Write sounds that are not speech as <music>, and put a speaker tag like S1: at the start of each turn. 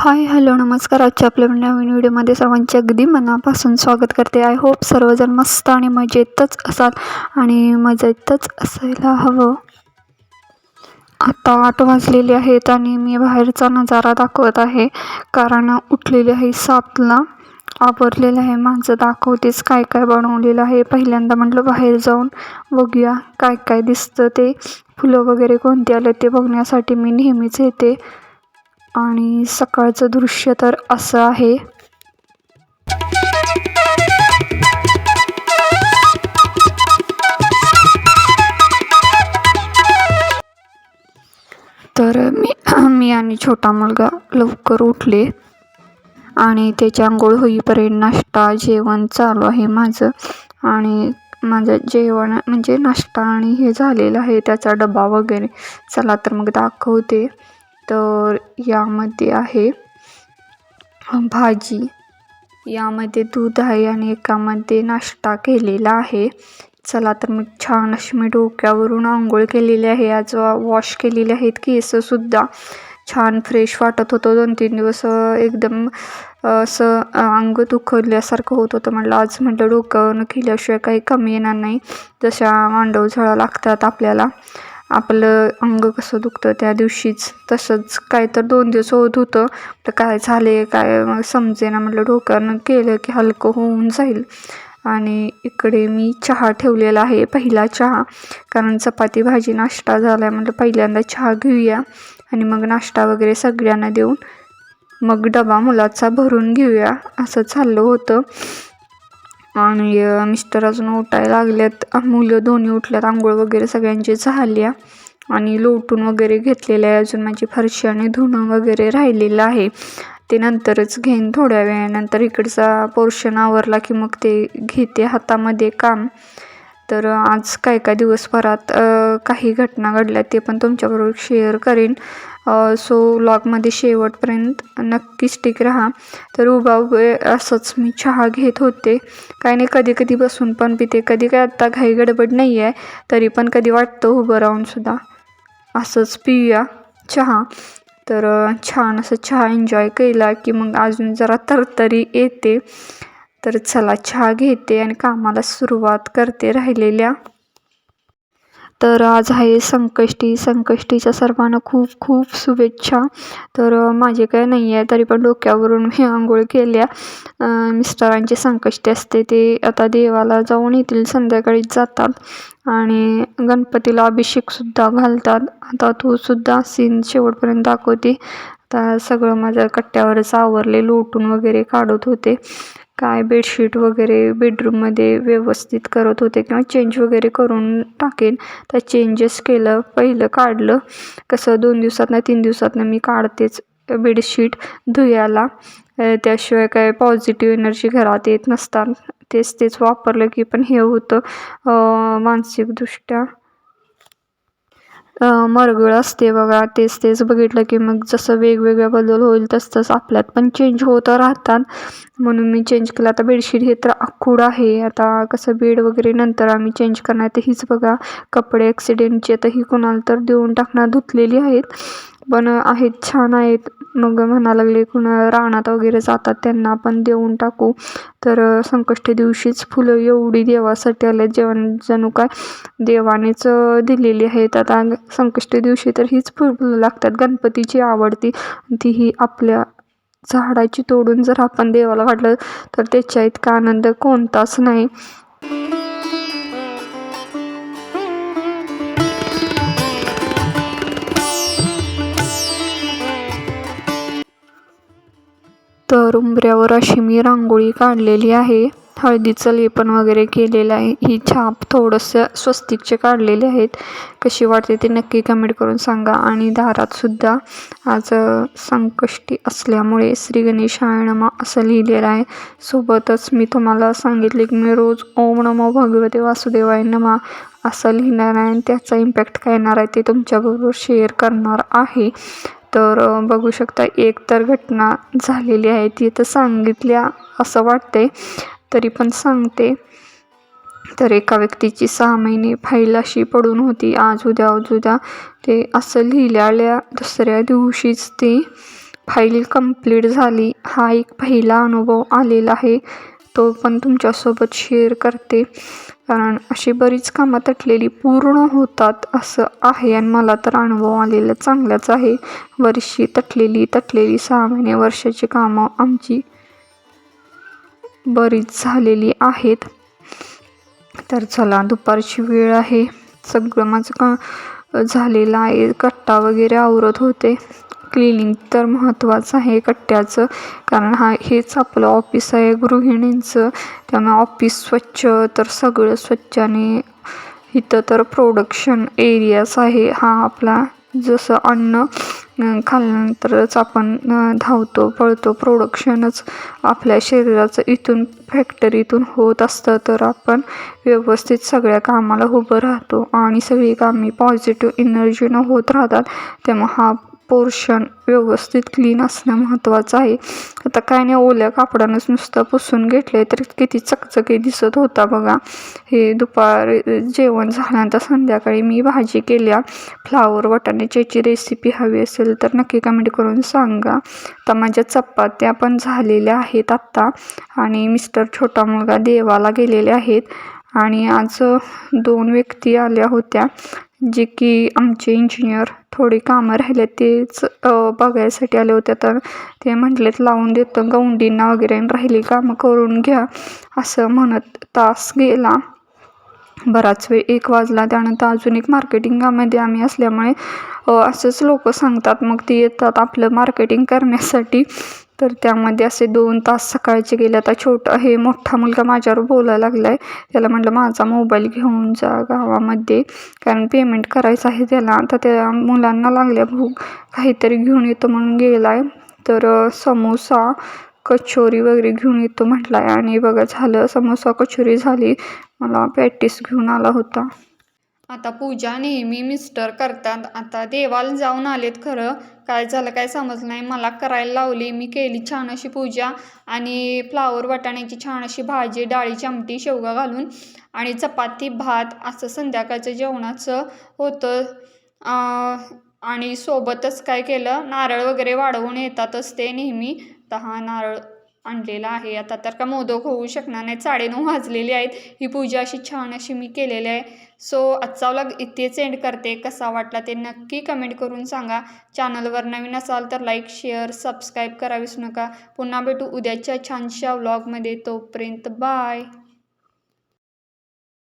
S1: Hi hello नमस्कार. आजच्या आपल्या नवीन व्हिडिओमध्ये सर्वांचे अगदी मनापासून स्वागत करते. आय होप सर्वजण मस्त आणि मजेतच असाल आणि मजेतच असायला हवं. आता आठ वाजलेले आहेत आणि मी बाहेरचा नजारा दाखवत आहे. कारण उठलेली आहे सातला. आवरलेलं आहे माझं. दाखवतेच काय काय बनवलेलं आहे. पहिल्यांदा म्हटलं बाहेर जाऊन बघूया काय काय दिसतं ते. फुलं वगैरे कोणती आले ते बघण्यासाठी मी नेहमीच येते. आणि सकाळचं दृश्य तर असं आहे. तर मी <clears throat> मी आणि छोटा मुलगा लवकर उठले आणि त्याची आंघोळ होईपर्यंत नाश्ता जेवण चालू आहे माझं. आणि माझं जेवण म्हणजे नाश्ता आणि हे झालेलं आहे त्याचा डबा वगैरे. चला तर मग दाखवते. तर यामध्ये आहे भाजी. यामध्ये दूध आहे आणि एकामध्ये नाश्ता केलेला आहे. चला तर मग छान अशी मी डोक्यावरून आंघोळ केलेली आहे. आज वॉश केलेले आहेत केससुद्धा छान फ्रेश वाटत होतं. दोन तीन दिवस एकदम असं अंग दुखवल्यासारखं होत होतं. म्हटलं आज म्हटलं डोक्यावरून केल्याशिवाय काही कमी येणार नाही. जशा मांडव झळा लागतात आपल्याला. आपलं अंग कसं दुखतं त्या दिवशीच. तसंच काय तर दोन दिवस होत होतं. तर काय झाले काय मग समजेना म्हटलं डोक्यानं केलं की हलकं होऊन जाईल. आणि इकडे मी चहा ठेवलेला आहे पहिला चहा. कारण चपाती भाजी नाश्ता झाला आहे म्हटलं पहिल्यांदा चहा घेऊया. आणि मग नाश्ता वगैरे सगळ्यांना देऊन मग डबा मुलाचा भरून घेऊया. असं चाललं होतं. आणि मिस्टर अजून उठायला लागल्यात. मुलं दोन्ही उठल्यात. आंघोळ वगैरे सगळ्यांची झाली आणि लोटून वगैरे घेतलेलं आहे. अजून माझी फरशी आणि धुणं वगैरे राहिलेलं आहे. ते नंतरच घेईन थोड्या वेळानंतर. इकडचा पोर्शन आवरला की मग ते घेते हातामध्ये काम. तर आज काय काय दिवसभरात काही घटना घडल्या ते पण तुमच्याबरोबर शेअर करेन. सो व्लॉगमध्ये शेवटपर्यंत नक्कीच टिक राहा. तर उभा उभे असंच मी चहा घेत होते. काही नाही कधी कधी बसून पण पिते. कधी काय आत्ता घाई गडबड नाही आहे तरी पण कधी वाटतं उभं राहूनसुद्धा असंच पिऊया चहा. तर छान असं चहा एन्जॉय केला की मग अजून जरा तरतरी येते. तर चला चहा घेते आणि कामाला सुरुवात करते राहिलेल्या. तर आज आहे संकष्टी. संकष्टीच्या सर्वांना खूप खूप शुभेच्छा. तर माझे काय नाही आहे तरी पण डोक्यावरून मी आंघोळ केल्या. मिस्टरांची संकष्टी असते ते आता देवाला जाऊन येतील संध्याकाळीच जातात. आणि गणपतीला अभिषेकसुद्धा घालतात. आता तो सुद्धा सीन शेवटपर्यंत दाखवते. आता सगळं माझ्या कट्ट्यावरच आवरले लोटून वगैरे काढत होते. काय बेडशीट वगैरे बेडरूममध्ये व्यवस्थित करत होते किंवा चेंज वगैरे करून टाकेन. तर चेंजेस केलं पहिलं काढलं. कसं दोन दिवसातनं तीन दिवसातनं मी काढतेच बेडशीट धुयाला. त्याशिवाय काय पॉझिटिव्ह एनर्जी घरात येत नसतात तेच तेच वापरलं की पण हे होतं मानसिकदृष्ट्या. मरगळ असते बघा तेच तेच बघितलं की मग जसं वेगवेगळ्या बदल होईल तस तसं आपल्यात पण चेंज होत राहतात. म्हणून मी चेंज केलं. आता बेडशीट हे तर आखूड आहे. आता कसं बेड वगैरे नंतर आम्ही चेंज करणार तर हीच बघा. कपडे ॲक्सिडेंटचे तर ही कोणाला तर देऊन टाकणार. धुतलेली आहेत. पण आहेत छान आहेत. मग म्हणा लागले कुणा रानात वगैरे जातात त्यांना आपण देऊन टाकू. तर संकष्टी दिवशीच फुलं एवढी देवासाठी आले जेवण जणू काय देवानेच दिलेली आहेत. आता संकष्टी दिवशी तर हीच फुलं लागतात. गणपतीची आवडती. ती ही आपल्या झाडाची तोडून जर आपण देवाला वाटलं तर त्याच्या इतका आनंद कोणताच नाही. तर उंबऱ्यावर अशी मी रांगोळी काढलेली आहे. हळदीचं लेपन वगैरे केलेलं आहे. ही छाप थोडंसं स्वस्तिकचे काढलेले आहेत. कशी वाटते ते नक्की कमेंट करून सांगा. आणि दारातसुद्धा आज संकष्टी असल्यामुळे श्री गणेशाय नमा असं लिहिलेलं आहे. सोबतच मी तुम्हाला सांगितले की मी रोज ओम नमो भगवते वासुदेवाय नमा असं लिहिणार आहे. आणि त्याचा इम्पॅक्ट काय येणार आहे ते तुमच्याबरोबर शेअर करणार आहे. तर बघू शकता एक तर घटना झालेली आहे ती तर सांगितल्या असं वाटते तरी पण सांगते. तर एका व्यक्तीची सहा महिने फाईल अशी पडून होती. आज उद्या आज उद्या ते असं लिहिल्याल्या दुसऱ्या दिवशीच ती फाईल कंप्लीट झाली. हा एक पहिला अनुभव आलेला आहे. तो पण तुमच्यासोबत शेअर करते. कारण अशी बरीच कामं तटलेली पूर्ण होतात असं आहे आणि मला तर अनुभव आलेला चांगलाच आहे. वर्षी तटलेली तटलेली सहा महिने वर्षाची कामं आमची बरीच झालेली आहेत. तर चला दुपारची वेळ आहे. सगळं माझं का झालेलं आहे. कट्टा वगैरे आवरत होते. क्लिनिंग तर महत्त्वाचं आहे कट्ट्याचं. कारण हा हेच आपलं ऑफिस आहे गृहिणींचं. त्यामुळे ऑफिस स्वच्छ तर सगळं स्वच्छ आणि इथं तर प्रोडक्शन एरियाच आहे. हा आपला जसं अन्न खाल्ल्यानंतरच आपण धावतो पळतो. प्रोडक्शनच आपल्या शरीराचं इथून फॅक्टरीतून होत असतं. तर आपण व्यवस्थित सगळ्या कामाला उभं राहतो आणि सगळी कामे पॉझिटिव्ह एनर्जीनं होत राहतात. त्यामुळे हा पोर्शन व्यवस्थित क्लीन असणं महत्त्वाचं आहे. आता काय नाही ओल्या कापडानंच नुसतं पुसून घेतलं तर किती चकचकी दिसत होता बघा. हे दुपार जेवण झाल्यानंतर संध्याकाळी मी भाजी केल्या. फ्लावर वाटाण्याची रेसिपी हवी असेल तर नक्की कमेंट करून सांगा. तर माझ्या चपात्या पण झालेल्या आहेत आत्ता आणि मिस्टर छोटा मुलगा देवाला गेलेले आहेत. आणि आज दोन व्यक्ती आल्या होत्या. जे की आमचे इंजिनियर थोडी कामं राहिले तेच बघायसाठी आले होते. तर ते म्हटलेत लावून देतो गौंडींना वगैरे राहिली कामं करून घ्या. असं म्हणत तास गेला. बराच वेळ एक वाजला त्यानंतर अजून एक मार्केटिंगामध्ये आम्ही असल्यामुळे असंच लोक सांगतात. मग ते येतात आपलं मार्केटिंग करण्यासाठी. तर त्यामध्ये असे दोन तास सकाळचे गेले. आता छोटा हे मोठा मुलगा माझ्यावर बोलायला लागला आहे त्याला म्हटलं माझा मोबाईल घेऊन जा गावामध्ये. कारण पेमेंट करायचं आहे त्याला. तर त्या मुलांना लागल्या भूक. काहीतरी घेऊन येतो म्हणून गेला आहे तर समोसा कचोरी वगैरे घेऊन येतो म्हटला आहे आणि बघा झालं. समोसा कचोरी झाली. मला पॅटीस घेऊन आला होता. आता पूजा नेहमी मिस्टर करतात. आता देवाला जाऊन आलेत खरं. काय झालं काय समजलं नाही. मला करायला लावली. मी केली छान अशी पूजा. आणि फ्लावर वाटाण्याची छान अशी भाजी डाळीची आमटी शेवगा घालून. आणि चपाती भात असं संध्याकाळचं जेवणाचं होतं. आणि सोबतच काय केलं? नारळ वगैरे वाढवून येतातच ते नेहमी. तर हा नारळ आणलेला आहे. आता तर का मोदक होऊ शकणार नाही साडेनऊ वाजलेले आहेत. ही पूजा अशी छान अशी मी केलेली आहे. सो आजचा व्लॉग इथेच एंड करते. कसा वाटला ते नक्की कमेंट करून सांगा. चॅनलवर नवीन असाल तर लाईक शेअर सबस्क्राईब करा विसरू नका. पुन्हा भेटू उद्याच्या छानशा व्लॉगमध्ये तोपर्यंत बाय